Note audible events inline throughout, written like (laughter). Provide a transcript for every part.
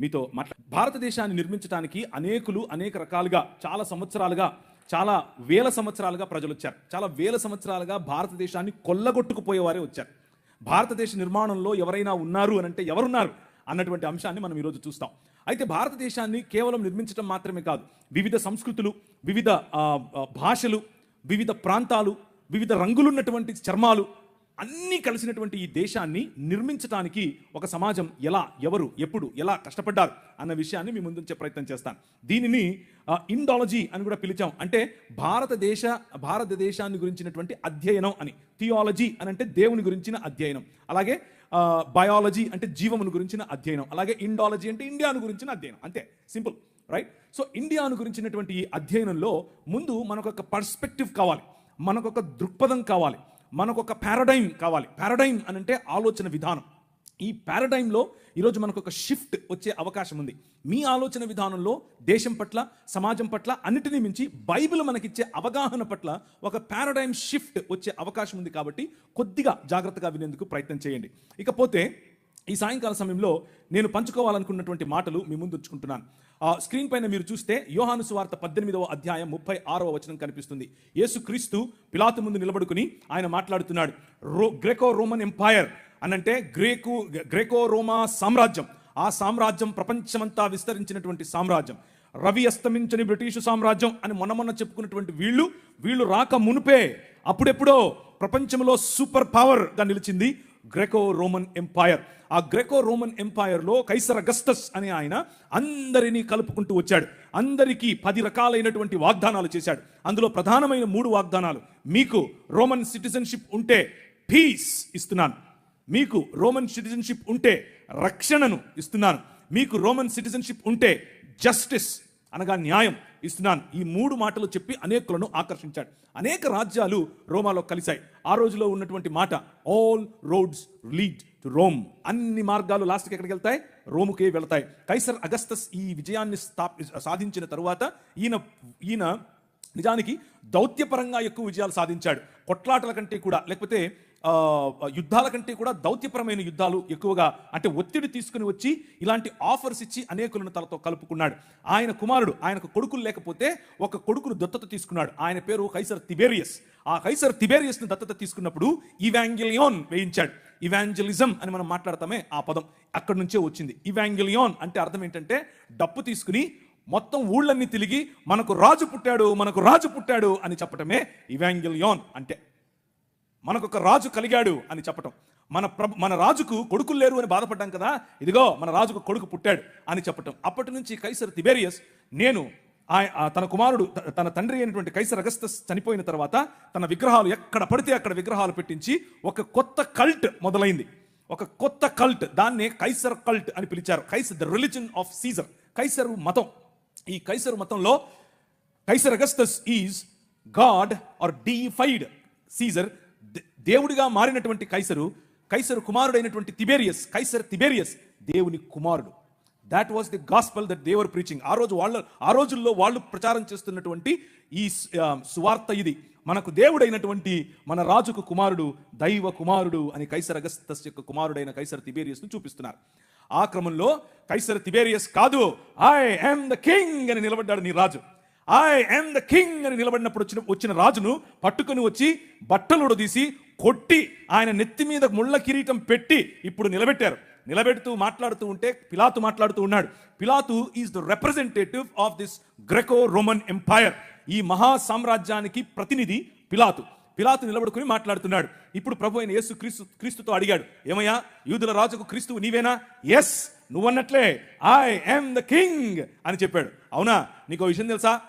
మీతో మాట్లా భారతదేశాన్ని నిర్మించడానికి అనేకులు అనేక రకాలుగా చాలా సంవత్సరాలుగా చాలా వేల సంవత్సరాలుగా ప్రజలు వచ్చారు చాలా వేల సంవత్సరాలుగా భారతదేశాన్ని కొల్లగొట్టుకుపోయేవారే వచ్చారు. భారతదేశ నిర్మాణంలో ఎవరైనా ఉన్నారు అని అంటే ఎవరున్నారు అన్నటువంటి అంశాన్ని మనం ఈరోజు చూస్తాం. అయితే భారతదేశాన్ని కేవలం నిర్మించడం మాత్రమే కాదు వివిధ సంస్కృతులు వివిధ భాషలు వివిధ ప్రాంతాలు వివిధ రంగులున్నటువంటి చర్మాలు అన్నీ కలిసినటువంటి ఈ దేశాన్ని నిర్మించడానికి ఒక సమాజం ఎలా ఎవరు ఎప్పుడు ఎలా కష్టపడ్డారు అన్న విషయాన్ని మీ ముందుంచే ప్రయత్నం చేస్తాను. దీనిని ఇండాలజీ అని కూడా పిలిచాం. అంటే భారతదేశ భారతదేశాన్ని గురించినటువంటి అధ్యయనం అని. థియాలజీ అని అంటే దేవుని గురించిన అధ్యయనం. అలాగే బయాలజీ అంటే జీవమును గురించిన అధ్యయనం. అలాగే ఇండాలజీ అంటే ఇండియాను గురించిన అధ్యయనం. అంతే సింపుల్ రైట్? సో ఇండియాను గురించినటువంటి ఈ అధ్యయనంలో ముందు మనకు ఒక పర్స్పెక్టివ్ కావాలి. మనకు ఒక దృక్పథం కావాలి. మనకు ఒక పారాడైమ్ కావాలి. పారాడైమ్ అని అంటే ఆలోచన విధానం. ఈ పారాడైమ్లో ఈరోజు మనకు ఒక షిఫ్ట్ వచ్చే అవకాశం ఉంది. మీ ఆలోచన విధానంలో దేశం పట్ల సమాజం పట్ల అన్నిటినీ మించి బైబిల్ మనకిచ్చే అవగాహన పట్ల ఒక పారాడైమ్ షిఫ్ట్ వచ్చే అవకాశం ఉంది కాబట్టి కొద్దిగా జాగ్రత్తగా వినేందుకు ప్రయత్నం చేయండి. ఇకపోతే ఈ సాయంకాల సమయంలో నేను పంచుకోవాలనుకున్నటువంటి మాటలు మీ ముందు ఉంచుకుంటున్నాను. స్క్రీన్ పైన మీరు చూస్తే యోహాను సువార్త పద్దెనిమిదవ అధ్యాయం ముప్పై ఆరవ వచనం కనిపిస్తుంది. యేసుక్రీస్తు పిలాతు ముందు నిలబడుకుని ఆయన మాట్లాడుతున్నాడు. రో గ్రేకో రోమన్ ఎంపైర్ అనంటే గ్రేకు గ్రేకో రోమా సామ్రాజ్యం. ఆ సామ్రాజ్యం ప్రపంచమంతా విస్తరించినటువంటి సామ్రాజ్యం. రవి అస్తమించని బ్రిటిషు సామ్రాజ్యం అని మొన్న మొన్న చెప్పుకున్నటువంటి వీళ్ళు వీళ్ళు రాక మునుపే అప్పుడెప్పుడో ప్రపంచంలో సూపర్ పవర్గా నిలిచింది. Greco Roman empire. ఆ గ్రెకో రోమన్ ఎంపైర్లో కైసర్ అగస్టస్ అనే ఆయన అందరినీ కలుపుకుంటూ వచ్చాడు. అందరికీ పది రకాలైనటువంటి వాగ్దానాలు చేశాడు. అందులో ప్రధానమైన మూడు వాగ్దానాలు. మీకు రోమన్ సిటిజన్షిప్ ఉంటే పీస్ ఇస్తున్నాను. మీకు రోమన్ సిటిజన్షిప్ ఉంటే రక్షణను ఇస్తున్నాను. మీకు రోమన్ సిటిజన్షిప్ ఉంటే జస్టిస్ అనగా న్యాయం ఇస్తున్నాను. ఈ మూడు మాటలు చెప్పి అనేకులను ఆకర్షించాడు. అనేక రాజ్యాలు రోమాలో కలిశాయి. ఆ రోజులో ఉన్నటువంటి మాట all roads lead to Rome అన్ని మార్గాలు లాస్ట్కి ఎక్కడికి వెళ్తాయి? రోముకే వెళతాయి. కైసర్ అగస్తస్ ఈ విజయాన్ని స్థాపి సాధించిన తరువాత ఈయన ఈయన నిజానికి దౌత్యపరంగా ఎక్కువ విజయాలు సాధించాడు. కొట్లాటల కంటే కూడా లేకపోతే యుద్ధాల కంటే కూడా దౌత్యపరమైన యుద్ధాలు ఎక్కువగా అంటే ఒత్తిడి తీసుకుని వచ్చి ఇలాంటి ఆఫర్స్ ఇచ్చి అనేకులను తలతో కలుపుకున్నాడు. ఆయన కుమారుడు ఆయనకు కొడుకులు లేకపోతే ఒక కొడుకును దత్తత తీసుకున్నాడు. ఆయన పేరు కైసర్ తిబేరియస్ ఆ కైసర్ తిబేరియస్ని దత్తత తీసుకున్నప్పుడు ఇవాంగిలియోన్ వేయించాడు. ఇవాంజలిజం అని మనం మాట్లాడతామే ఆ పదం. అక్కడి నుంచే వచ్చింది. ఇవాంగిలియోన్ అంటే అర్థం ఏంటంటే డప్పు తీసుకుని మొత్తం ఊళ్ళన్నీ తిరిగి మనకు రాజు పుట్టాడు మనకు రాజు పుట్టాడు అని చెప్పటమే ఇవాంగిలియోన్ అంటే. మనకు ఒక రాజు కలిగాడు అని చెప్పటం. మన ప్రభు మన రాజుకు కొడుకులు లేరు అని బాధపడ్డాం కదా ఇదిగో మన రాజుకు కొడుకు పుట్టాడు అని చెప్పటం. అప్పటి నుంచి కైసర్ తిబేరియస్ నేను ఆయ- తన కుమారుడు త- తన తండ్రి అయినటువంటి కైసర్ అగస్తస్ చనిపోయిన తర్వాత తన విగ్రహాలు ఎక్కడ పడితే అక్కడ విగ్రహాలు పెట్టించి ఒక కొత్త కల్ట్ మొదలైంది. ఒక కొత్త కల్ట్ దాన్నే కైసర్ కల్ట్ అని పిలిచారు. Kaiser the religion of Caesar. Kaiser మతం. ఈ కైసరు మతంలో Kaiser Augustus is god or deified Caesar. దేవుడిగా మారినటువంటి కైసరు కైసరు కుమారుడైనటువంటి తిబేరియస్ కైసర్ తిబేరియస్ దేవుని కుమారుడు. That was the gospel that they're preaching ఆ రోజు వాళ్ళ ఆ రోజుల్లో వాళ్ళు ప్రచారం చేస్తున్నటువంటి ఈ సువార్త ఇది. మనకు దేవుడైనటువంటి మన రాజుకు కుమారుడు దైవ కుమారుడు అని కైసర్ అగస్తస్ యొక్క కుమారుడైన కైసర్ తిబేరియస్ను చూపిస్తున్నారు. ఆ క్రమంలో కైసర్ తిబేరియస్ కాదు ఐ యామ్ ద కింగ్ అని నిలబడ్డాడు నీ రాజు. ఐ యామ్ ద కింగ్ అని నిలబడినప్పుడు వచ్చిన వచ్చిన రాజును పట్టుకొని వచ్చి బట్టలుడదీసి కొట్టి ఆయన నెత్తి మీద ముళ్ళ కిరీటం పెట్టి ఇప్పుడు నిలబెట్టారు. నిలబెడుతూ మాట్లాడుతూ ఉంటే పిలాతు మాట్లాడుతూ ఉన్నాడు. Pilate is the representative of this Greco Roman empire ఈ మహా సామ్రాజ్యానికి ప్రతినిధి పిలాతు. పిలాతు నిలబడుకుని మాట్లాడుతున్నాడు. ఇప్పుడు ప్రభు అయిన యేసు క్రీస్తు క్రీస్తుతో అడిగాడు. ఏమయ్యా యూదుల రాజుకు క్రీస్తువు నీవేనా? ఎస్ నువ్వన్నట్లే. ఐ యామ్ ద కింగ్ అని చెప్పాడు. అవునా? నీకు విషయం తెలుసా?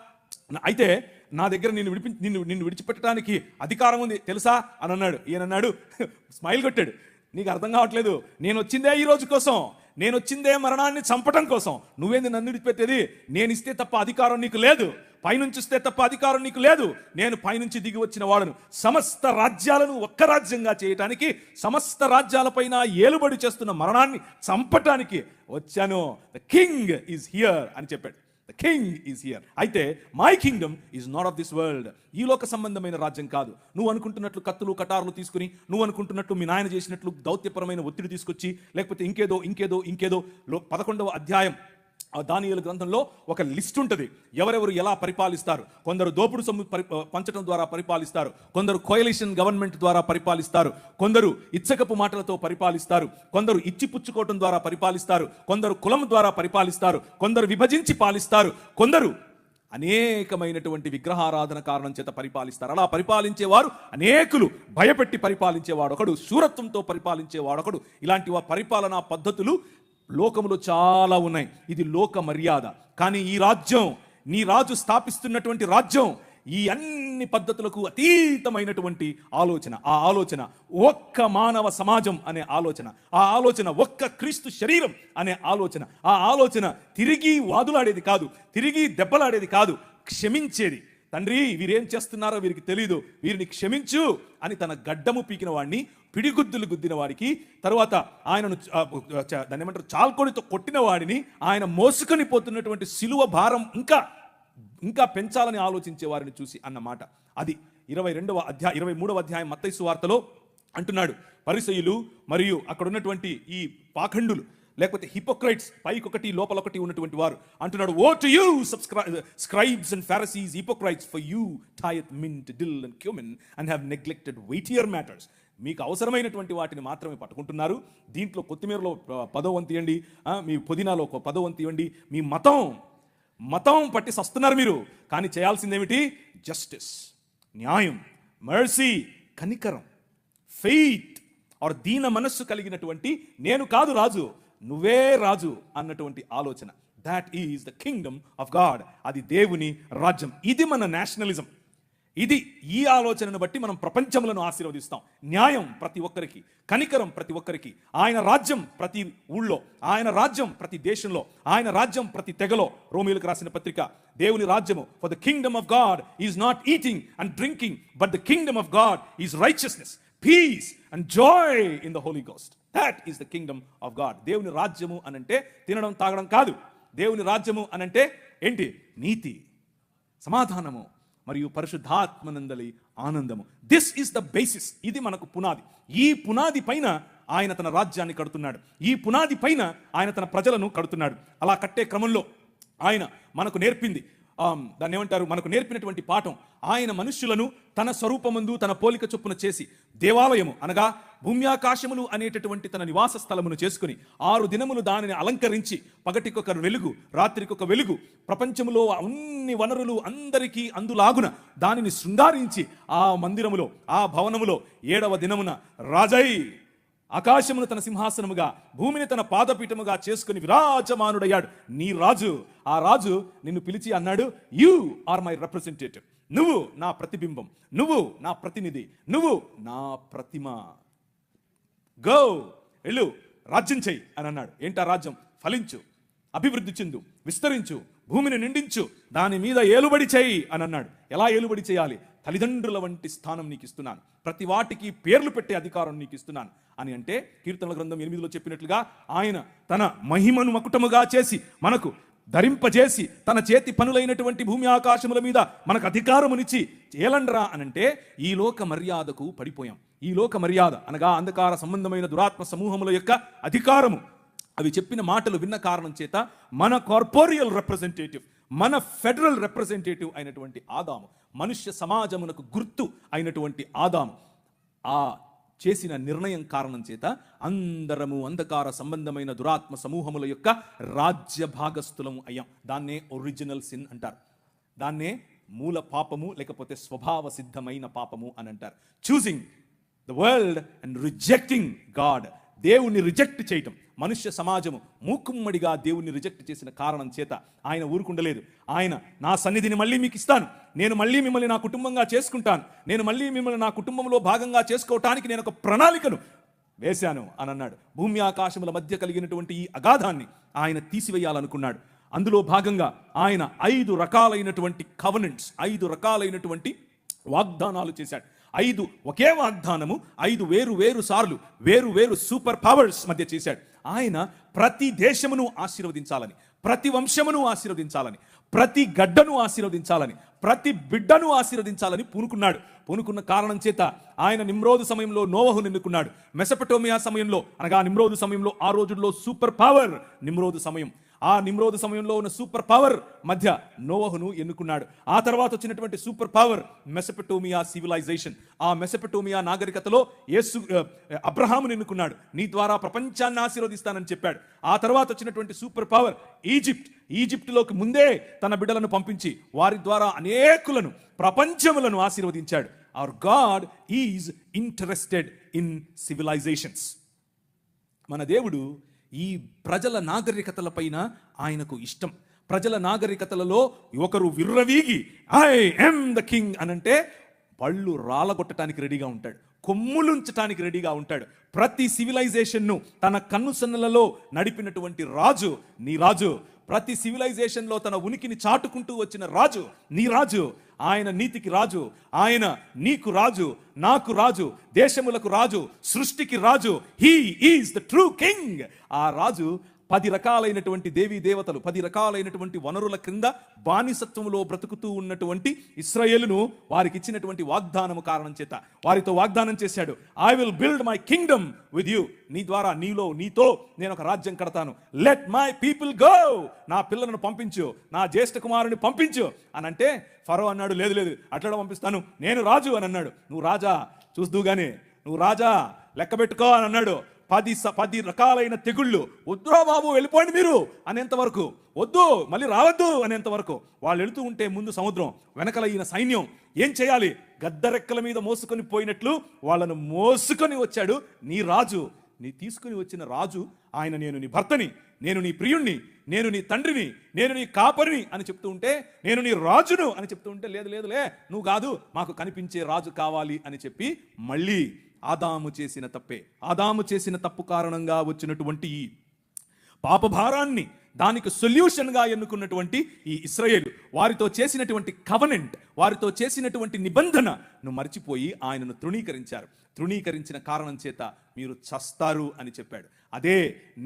అయితే నా దగ్గర నిన్ను విడిపి నిన్ను నిన్ను విడిచిపెట్టడానికి అధికారం ఉంది తెలుసా? అని అన్నాడు. ఈయన అన్నాడు (laughs) స్మైల్ కొట్టాడు. నీకు అర్థం కావట్లేదు. నేను వచ్చిందే ఈ రోజు కోసం. నేను వచ్చిందే మరణాన్ని చంపటం కోసం. నువ్వేంది నన్ను విడిచిపెట్టేది? నేను ఇస్తే తప్ప అధికారం నీకు లేదు. పైనుంచి ఇస్తే తప్ప అధికారం నీకు లేదు. నేను పైనుంచి దిగి వచ్చిన వాడను సమస్త రాజ్యాలను ఒక్క రాజ్యంగా చేయటానికి సమస్త రాజ్యాలపైన ఏలుబడి చేస్తున్న మరణాన్ని చంపటానికి వచ్చాను. ద కింగ్ ఈజ్ హియర్ అని చెప్పాడు. ద కింగ్ ఈజ్ హియర్ అయితే my kingdom is not of this world ఈ లోక సంబంధమైన రాజ్యం కాదు. నువ్వు అనుకుంటున్నట్లు కత్తులు కటారులు తీసుకుని నువ్వు అనుకుంటున్నట్లు మీ నాయన చేసినట్లు దౌత్యపరమైన ఒత్తిడి తీసుకొచ్చి లేకపోతే ఇంకేదో ఇంకేదో ఇంకేదో లో పదకొండవ అధ్యాయం దానియుల గ్రంథంలో ఒక లిస్ట్ ఉంటుంది. ఎవరెవరు ఎలా పరిపాలిస్తారు? కొందరు దోపుడు సొమ్ము పరి పంచడం ద్వారా పరిపాలిస్తారు. కొందరు కోయలిషన్ గవర్నమెంట్ ద్వారా పరిపాలిస్తారు. కొందరు ఇచ్చకపు మాటలతో పరిపాలిస్తారు. కొందరు ఇచ్చిపుచ్చుకోవటం ద్వారా పరిపాలిస్తారు. కొందరు కులం ద్వారా పరిపాలిస్తారు. కొందరు విభజించి పాలిస్తారు. కొందరు అనేకమైనటువంటి విగ్రహారాధన కారణం చేత పరిపాలిస్తారు. అలా పరిపాలించేవారు అనేకులు. భయపెట్టి పరిపాలించేవాడు ఒకడు శూరత్వంతో పరిపాలించేవాడు ఒకడు ఇలాంటి పరిపాలనా పద్ధతులు లోకములు చాలా ఉన్నాయి. ఇది లోక మర్యాద. కానీ ఈ రాజ్యం నీ రాజు స్థాపిస్తున్నటువంటి రాజ్యం ఈ అన్ని పద్ధతులకు అతీతమైనటువంటి ఆలోచన. ఆ ఆలోచన ఒక్క మానవ సమాజం అనే ఆలోచన. ఆ ఆలోచన ఒక్క క్రీస్తు శరీరం అనే ఆలోచన. ఆ ఆలోచన తిరిగి వాదులాడేది కాదు తిరిగి దెబ్బలాడేది కాదు క్షమించేది. తండ్రి వీరేం చేస్తున్నారో వీరికి తెలీదు. వీరిని క్షమించు అని తన గడ్డము పీకిన వాడిని పిడిగుద్దులు గుద్దిన వాడికి తరువాత ఆయనను ఆ, దాన్ని ఏమంటారు? చాల్కొడితో కొట్టిన వాడిని ఆయన మోసుకొని పోతున్నటువంటి సిలువ భారం ఇంకా ఇంకా పెంచాలని ఆలోచించే వారిని చూసి అన్నమాట. అది ఇరవై రెండవ అధ్యాయ ఇరవై మూడవ అధ్యాయం మత్తైసు వార్తలో అంటున్నాడు. పరిసయులు మరియు అక్కడ ఉన్నటువంటి ఈ పాఖండులు లేకపోతే హిపోక్రైట్స్ పైకి ఒకటి లోపల ఒకటి ఉన్నటువంటి వారు. అంటున్నాడు woe to you సబ్స్క్రై scribes and Pharisees hypocrites for you tithe mint dill and cumin and have neglected weightier matters మీకు అవసరమైనటువంటి వాటిని మాత్రమే పట్టుకుంటున్నారు. దీంట్లో కొత్తిమీరలో ప- పదో వంతు ఇవ్వండి మీ పుదీనాలో ఒక పదో వంతు ఇవ్వండి. మీ మతం మతం పట్టి సస్తున్నారు మీరు. కానీ చేయాల్సిందేమిటి? జస్టిస్ న్యాయం మర్సీ కనికరం ఫెయిత్ ఆర్ దీన మనస్సు కలిగినటువంటి నేను కాదు రాజు. నువ్వే రాజు అన్నటువంటి ఆలోచన. That is the kingdom of God అది దేవుని రాజ్యం. ఇది మన నేషనలిజం ఇది ఈ ఆలోచనను బట్టి మనం ప్రపంచములను ఆశీర్వదిస్తాం. న్యాయం ప్రతి ఒక్కరికి కనికరం ప్రతి ఒక్కరికి ఆయన రాజ్యం ప్రతి ఊళ్ళో ఆయన రాజ్యం ప్రతి దేశంలో ఆయన రాజ్యం ప్రతి తెగలో. రోమిలకు రాసిన పత్రిక దేవుని రాజ్యము for the kingdom of God is not eating and drinking but the kingdom of God is righteousness peace and joy in the Holy Ghost that is the kingdom of God దేవుని రాజ్యము అనంటే తినడం తాగడం కాదు. దేవుని రాజ్యము అనంటే ఏంటి? నీతి సమాధానము మరియు పరిశుద్ధాత్మనందలి ఆనందము. దిస్ ఈస్ ద బేసిస్ ఇది మనకు పునాది. ఈ పునాది పైన ఆయన తన రాజ్యాన్ని కడుతున్నాడు. ఈ పునాది పైన ఆయన తన ప్రజలను కడుతున్నాడు. అలా కట్టే క్రమంలో ఆయన మనకు నేర్పింది. దాన్ని ఏమంటారు? మనకు నేర్పినటువంటి పాఠం. ఆయన మనుష్యులను తన స్వరూపమందు తన పోలిక చొప్పున చేసి దేవాలయము అనగా భూమ్యాకాశములు అనేటటువంటి తన నివాస స్థలమును చేసుకుని ఆరు దినములు దానిని అలంకరించి పగటికొక వెలుగు రాత్రికొక వెలుగు ప్రపంచములో అన్ని వనరులు అందరికీ అందులాగున దానిని శృంగారించి ఆ మందిరములో ఆ భవనములో ఏడవ దినమున రాజై. ఆకాశమును తన సింహాసనముగా భూమిని తన పాదపీఠముగా చేసుకుని విరాజమానుడయ్యాడు. నీ రాజు ఆ రాజు నిన్ను పిలిచి అన్నాడు యు ఆర్ మై రిప్రజెంటేటివ్ నువ్వు నా ప్రతిబింబం. నువ్వు నా ప్రతినిధి. నువ్వు నా ప్రతిమ. గో వెళ్ళు. రాజ్యం చెయ్యి. అని అన్నాడు. ఏంటా రాజ్యం? ఫలించు. అభివృద్ధి చెందు. విస్తరించు. భూమిని నిండించు. దాని మీద ఏలుబడి చేయి అని అన్నాడు. ఎలా ఏలుబడి చేయాలి తల్లిదండ్రుల వంటి స్థానం నీకు ఇస్తున్నాను ప్రతి వాటికి పేర్లు పెట్టే అధికారం నీకు ఇస్తున్నాను అని అంటే కీర్తనల గ్రంథం ఎనిమిదిలో చెప్పినట్లుగా ఆయన తన మహిమను మకుటముగా చేసి మనకు ధరింపజేసి తన చేతి పనులైనటువంటి భూమి ఆకాశముల మీద మనకు అధికారమునిచ్చి ఏలండ్రా అనంటే ఈ లోక మర్యాదకు పడిపోయాం. ఈ లోక మర్యాద అనగా అంధకార సంబంధమైన దురాత్మ సమూహముల యొక్క అధికారము. అవి చెప్పిన మాటలు విన్న కారణం చేత మన కార్పోరియల్ రిప్రజెంటేటివ్ మన ఫెడరల్ రిప్రజెంటేటివ్ అయినటువంటి ఆదాము మనుష్య సమాజమునకు గుర్తు అయినటువంటి ఆదాము. ఆ చేసిన నిర్ణయం కారణం చేత అందరము అంధకార సంబంధమైన దురాత్మ సమూహముల యొక్క రాజ్య భాగస్థులము అయ్యాం. దాన్నే ఒరిజినల్ సిన్ అంటారు. దాన్నే మూల పాపము లేకపోతే స్వభావ సిద్ధమైన పాపము అని అంటారు. Choosing the world and rejecting God దేవుని రిజెక్ట్ చేయటం. మనుష్య సమాజము మూకుమ్మడిగా దేవుణ్ణి రిజెక్ట్ చేసిన కారణం చేత ఆయన ఊరుకుండలేదు. ఆయన నా సన్నిధిని మళ్ళీ మీకు ఇస్తాను. నేను మళ్ళీ మిమ్మల్ని నా కుటుంబంగా చేసుకుంటాను. నేను మళ్ళీ మిమ్మల్ని నా కుటుంబంలో భాగంగా చేసుకోవటానికి నేను ఒక ప్రణాళికను వేశాను అని అన్నాడు. భూమి ఆకాశముల మధ్య కలిగినటువంటి ఈ అగాధాన్ని ఆయన తీసివేయాలనుకున్నాడు. అందులో భాగంగా ఆయన ఐదు రకాలైనటువంటి కవనెంట్స్ ఐదు రకాలైనటువంటి వాగ్దానాలు చేశాడు. ఐదు ఒకే వాగ్దానము ఐదు వేరు వేరు సార్లు వేరు వేరు సూపర్ పవర్స్ మధ్య చేశాడు. ఆయన ప్రతి దేశమును ఆశీర్వదించాలని ప్రతి వంశమును ఆశీర్వదించాలని ప్రతి గడ్డను ఆశీర్వదించాలని ప్రతి బిడ్డను ఆశీర్వదించాలని పూనుకున్నాడు. పూనుకున్న కారణం చేత ఆయన నిమ్రోదు సమయంలో నోవహును ఎన్నుకున్నాడు మెసపటోమియా సమయంలో అనగా నిమ్రోదు సమయంలో ఆ రోజుల్లో సూపర్ పవర్ నిమ్రోదు సమయం. ఆ నిమ్రోధ సమయంలో ఉన్న సూపర్ పవర్ మధ్య నోవహును ఎన్నుకున్నాడు. ఆ తర్వాత వచ్చినటువంటి సూపర్ పవర్ మెసపెటోమియా సివిలైజేషన్. ఆ మెసపెటోమియా నాగరికతలో యేసు అబ్రహామును ఎన్నుకున్నాడు. నీ ద్వారా ప్రపంచాన్ని ఆశీర్వదిస్తానని చెప్పాడు. ఆ తర్వాత వచ్చినటువంటి సూపర్ పవర్ ఈజిప్ట్. ఈజిప్టులోకి ముందే తన బిడ్డలను పంపించి వారి ద్వారా అనేకులను ప్రపంచములను ఆశీర్వదించాడు. Our God is interested in civilisations మన దేవుడు ఈ ప్రజల నాగరికతలపైన ఆయనకు ఇష్టం. ప్రజల నాగరికతలలో ఒకరు విర్రవీగి ఐ ఎమ్ ద కింగ్ అనంటే పళ్ళు రాలగొట్టడానికి రెడీగా ఉంటాడు. కొమ్ములుంచటానికి రెడీగా ఉంటాడు. ప్రతి సివిలైజేషన్ను తన కన్నుసన్నలలో నడిపినటువంటి రాజు నీ రాజు ప్రతి సివిలైజేషన్లో తన ఉనికిని చాటుకుంటూ వచ్చిన రాజు నీ రాజు ఆయన నీతికి రాజు ఆయన నీకు రాజు నాకు రాజు దేశములకు రాజు సృష్టికి రాజు he is the true king ఆ రాజు పది రకాలైనటువంటి దేవీ దేవతలు పది రకాలైనటువంటి వనరుల క్రింద బానిసత్వంలో బ్రతుకుతూ ఉన్నటువంటి ఇస్రాయేలును వారికి ఇచ్చినటువంటి వాగ్దానము కారణం చేత. వారితో వాగ్దానం చేశాడు I will build my kingdom with you నీ ద్వారా నీలో నీతో నేను ఒక రాజ్యం కడతాను. లెట్ మై పీపుల్ గో నా పిల్లలను పంపించు నా జ్యేష్ఠ కుమారుని పంపించు అని అంటే ఫరో అన్నాడు లేదు లేదు అట్లా పంపిస్తాను నేను రాజు అని అన్నాడు. నువ్వు రాజా చూస్తూగానే నువ్వు రాజా లెక్క పెట్టుకో అని అన్నాడు. పది స- పది రకాలైన తెగుళ్ళు. వద్దురా బాబు వెళ్ళిపోండి మీరు అనేంత వరకు. వద్దు మళ్ళీ రావద్దు అనేంత వరకు. వాళ్ళు వెళుతూ ఉంటే ముందు సముద్రం వెనకల ఈయన సైన్యం. ఏం చేయాలి? గద్దరెక్కల మీద మోసుకొని పోయినట్లు వాళ్ళను మోసుకొని వచ్చాడు నీ రాజు. నీ తీసుకుని వచ్చిన రాజు ఆయన నేను నీ భర్తని నేను నీ ప్రియుణ్ణి నేను నీ తండ్రిని నేను నీ కాపరిని అని చెప్తూ ఉంటే నేను నీ రాజును అని చెప్తూ ఉంటే లేదు లేదులే నువ్వు కాదు మాకు కనిపించే రాజు కావాలి అని చెప్పి మళ్ళీ ఆదాము చేసిన తప్పే. ఆదాము చేసిన తప్పు కారణంగా వచ్చినటువంటి ఈ పాపభారాన్ని దానికి సొల్యూషన్గా ఎన్నుకున్నటువంటి ఈ ఇస్రాయేల్ వారితో చేసినటువంటి కవనెంట్ వారితో చేసినటువంటి నిబంధనను మర్చిపోయి ఆయనను తృణీకరించారు. తృణీకరించిన కారణం చేత మీరు చస్తారు అని చెప్పాడు. అదే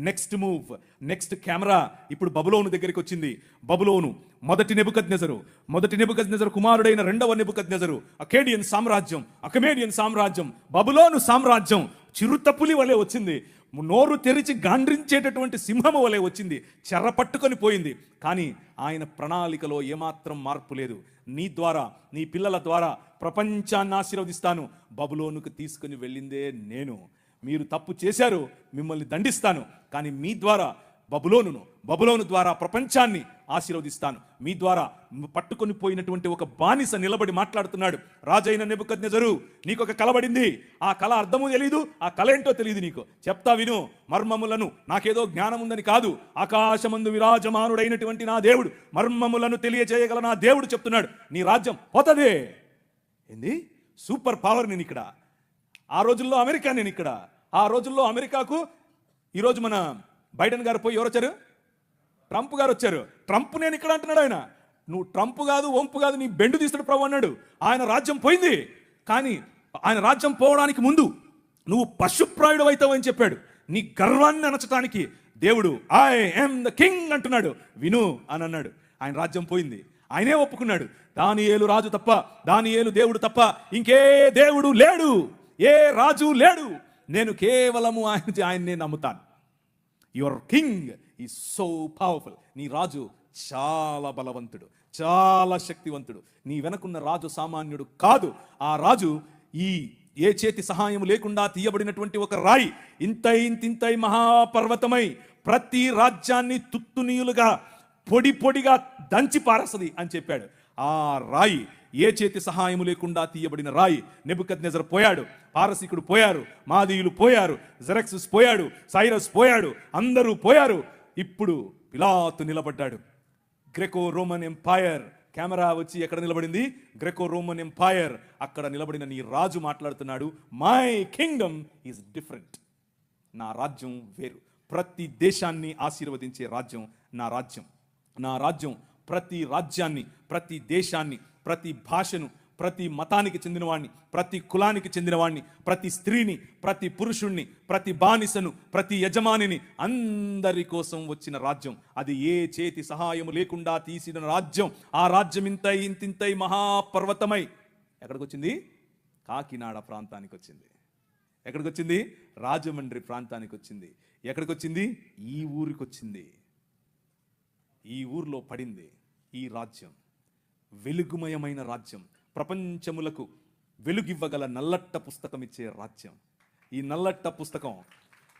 నెక్స్ట్ మూవ్ నెక్స్ట్ కెమెరా ఇప్పుడు బబులోను దగ్గరికి వచ్చింది. బబులోను మొదటి నెబుకద్ నెజరు మొదటి నెబుకద్ నెజరు కుమారుడైన రెండవ నెబుకద్ నెజరు అకేడియన్ సామ్రాజ్యం అకమేడియన్ సామ్రాజ్యం బబులోను సామ్రాజ్యం చిరుతపులి వలె వచ్చింది. నోరు తెరిచి గాండ్రించేటటువంటి సింహము వలె వచ్చింది చెర్ర పట్టుకొని పోయింది. కానీ ఆయన ప్రణాళికలో ఏమాత్రం మార్పు లేదు. నీ ద్వారా నీ పిల్లల ద్వారా ప్రపంచాన్ని ఆశీర్వదిస్తాను. బబులోనుకు తీసుకుని వెళ్ళిందే నేను. మీరు తప్పు చేశారు మిమ్మల్ని దండిస్తాను. కానీ మీ ద్వారా బబులోనును బబులోను ద్వారా ప్రపంచాన్ని ఆశీర్వదిస్తాను. మీ ద్వారా పట్టుకొని పోయినటువంటి ఒక బానిస నిలబడి మాట్లాడుతున్నాడు. రాజైన నెబుకద్నెజరు నీకు ఒక కలబడింది ఆ కళ అర్థము తెలీదు ఆ కళ ఏంటో తెలియదు నీకు. చెప్తా విను మర్మములను నాకేదో జ్ఞానం ఉందని కాదు. ఆకాశమందు విరాజమానుడైనటువంటి నా దేవుడు మర్మములను తెలియజేయగల నా దేవుడు చెప్తున్నాడు. నీ రాజ్యం పోతదే. ఏంది? సూపర్ పవర్ నేను ఇక్కడ ఆ రోజుల్లో అమెరికా నేను ఇక్కడ ఆ రోజుల్లో అమెరికాకు ఈరోజు మన బైడెన్ గారు పోయి ఎవరు వచ్చారు? ట్రంప్ గారు వచ్చారు. ట్రంప్ నేను ఇక్కడ అంటున్నాడు ఆయన. నువ్వు ట్రంప్ కాదు వంపు కాదు నీ బెండు తీస్తాడు ప్రభు అన్నాడు. ఆయన రాజ్యం పోయింది. కానీ ఆయన రాజ్యం పోవడానికి ముందు నువ్వు పశుప్రాయుడు అవుతావని చెప్పాడు. నీ గర్వాన్ని అనచటానికి దేవుడు ఐ ఎమ్ ద కింగ్ అంటున్నాడు. విను అని అన్నాడు. ఆయన రాజ్యం పోయింది. ఆయనే ఒప్పుకున్నాడు. దాని ఏలు రాజు తప్ప దాని ఏలు దేవుడు తప్ప ఇంకే దేవుడు లేడు. ఏ రాజు లేడు. నేను కేవలము ఆయన ఆయన్నే నమ్ముతాను. యువర్ కింగ్ ఈ సో పవర్ఫుల్ నీ రాజు చాలా బలవంతుడు చాలా శక్తివంతుడు. నీ వెనకున్న రాజు సామాన్యుడు కాదు. ఆ రాజు ఈ ఏ చేతి సహాయం లేకుండా తీయబడినటువంటి ఒక రాయి. ఇంతై ఇంతింతై మహాపర్వతమై ప్రతి రాజ్యాన్ని తుత్తునీయులుగా పొడి పొడిగా దంచి పారేస్తుంది అని చెప్పాడు. ఆ రాయి ఏ చేతి సహాయము లేకుండా తీయబడిన రాయి నెబుకద్నెజర్ పోయాడు. పారసీకుడు పోయారు. మాదీయులు పోయారు. జెరక్సిస్ పోయాడు. సైరస్ పోయాడు. అందరూ పోయారు. ఇప్పుడు పిలాతు నిలబడ్డాడు. Graeco Roman umpire. కెమెరా వచ్చి ఎక్కడ నిలబడింది? Greco Roman empire. అక్కడ నిలబడిన నీ రాజు మాట్లాడుతున్నాడు. My kingdom is different. నా రాజ్యం వేరు. ప్రతి దేశాన్ని ఆశీర్వదించే రాజ్యం నా రాజ్యం. నా రాజ్యం ప్రతి రాజ్యాన్ని ప్రతి దేశాన్ని ప్రతి భాషను ప్రతి మతానికి చెందినవాణ్ణి ప్రతి కులానికి చెందినవాణ్ణి ప్రతి స్త్రీని ప్రతి పురుషుణ్ణి ప్రతి బానిసను ప్రతి యజమానిని అందరి కోసం వచ్చిన రాజ్యం. అది ఏ చేతి సహాయము లేకుండా తీసిన రాజ్యం. ఆ రాజ్యం ఇంతై ఇంతింతై మహాపర్వతమై. ఎక్కడికి వచ్చింది కాకినాడ ప్రాంతానికి వచ్చింది ఎక్కడికి వచ్చింది రాజమండ్రి ప్రాంతానికి వచ్చింది ఎక్కడికి వచ్చింది ఈ ఊరికి వచ్చింది ఈ ఊర్లో పడింది ఈ రాజ్యం. వెలుగుమయమైన రాజ్యం. ప్రపంచములకు వెలుగివ్వగల నల్లట్ట పుస్తకం ఇచ్చే రాజ్యం. ఈ నల్లట్ట పుస్తకం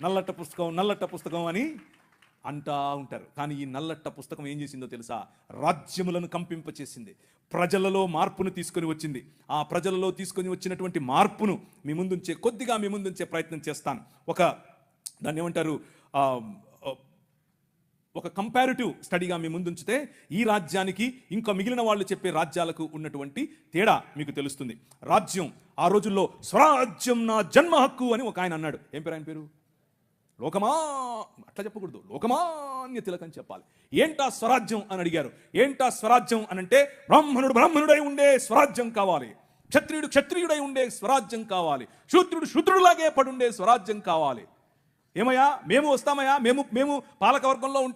నల్లట్ట పుస్తకం నల్లట్ట పుస్తకం అని అంటా ఉంటారు. కానీ ఈ నల్లట్ట పుస్తకం ఏం చేసిందో తెలుసా? రాజ్యములను కంపింపచేసింది. ప్రజలలో మార్పును తీసుకొని వచ్చింది. ఆ ప్రజలలో తీసుకొని వచ్చినటువంటి మార్పును మీ ముందుంచే కొద్దిగా మీ ముందుంచే ప్రయత్నం చేస్తాను. ఒక దాన్ని ఏమంటారు? ఒక కంపారిటివ్ స్టడీగా మీ ముందుంచితే ఈ రాజ్యానికి ఇంకా మిగిలిన వాళ్ళు చెప్పే రాజ్యాలకు ఉన్నటువంటి తేడా మీకు తెలుస్తుంది. రాజ్యం ఆ రోజుల్లో స్వరాజ్యం నా జన్మ హక్కు అని ఒక ఆయన అన్నాడు. ఏం పేరు ఆయన పేరు? లోకమా అట్లా చెప్పకూడదు. లోకమాన్య తిలకం అని చెప్పాలి. ఏంటా స్వరాజ్యం అని అడిగారు. ఏంటా స్వరాజ్యం అని అంటే బ్రాహ్మణుడు బ్రాహ్మణుడై ఉండే స్వరాజ్యం కావాలి. క్షత్రియుడు క్షత్రియుడై ఉండే స్వరాజ్యం కావాలి. శూద్రుడు శూద్రుడిలాగే పడుండే స్వరాజ్యం కావాలి. ఏమయ్యా? మేము వస్తామయ్యా? మేము మేము పాలకవర్గంలో ఉంటాం.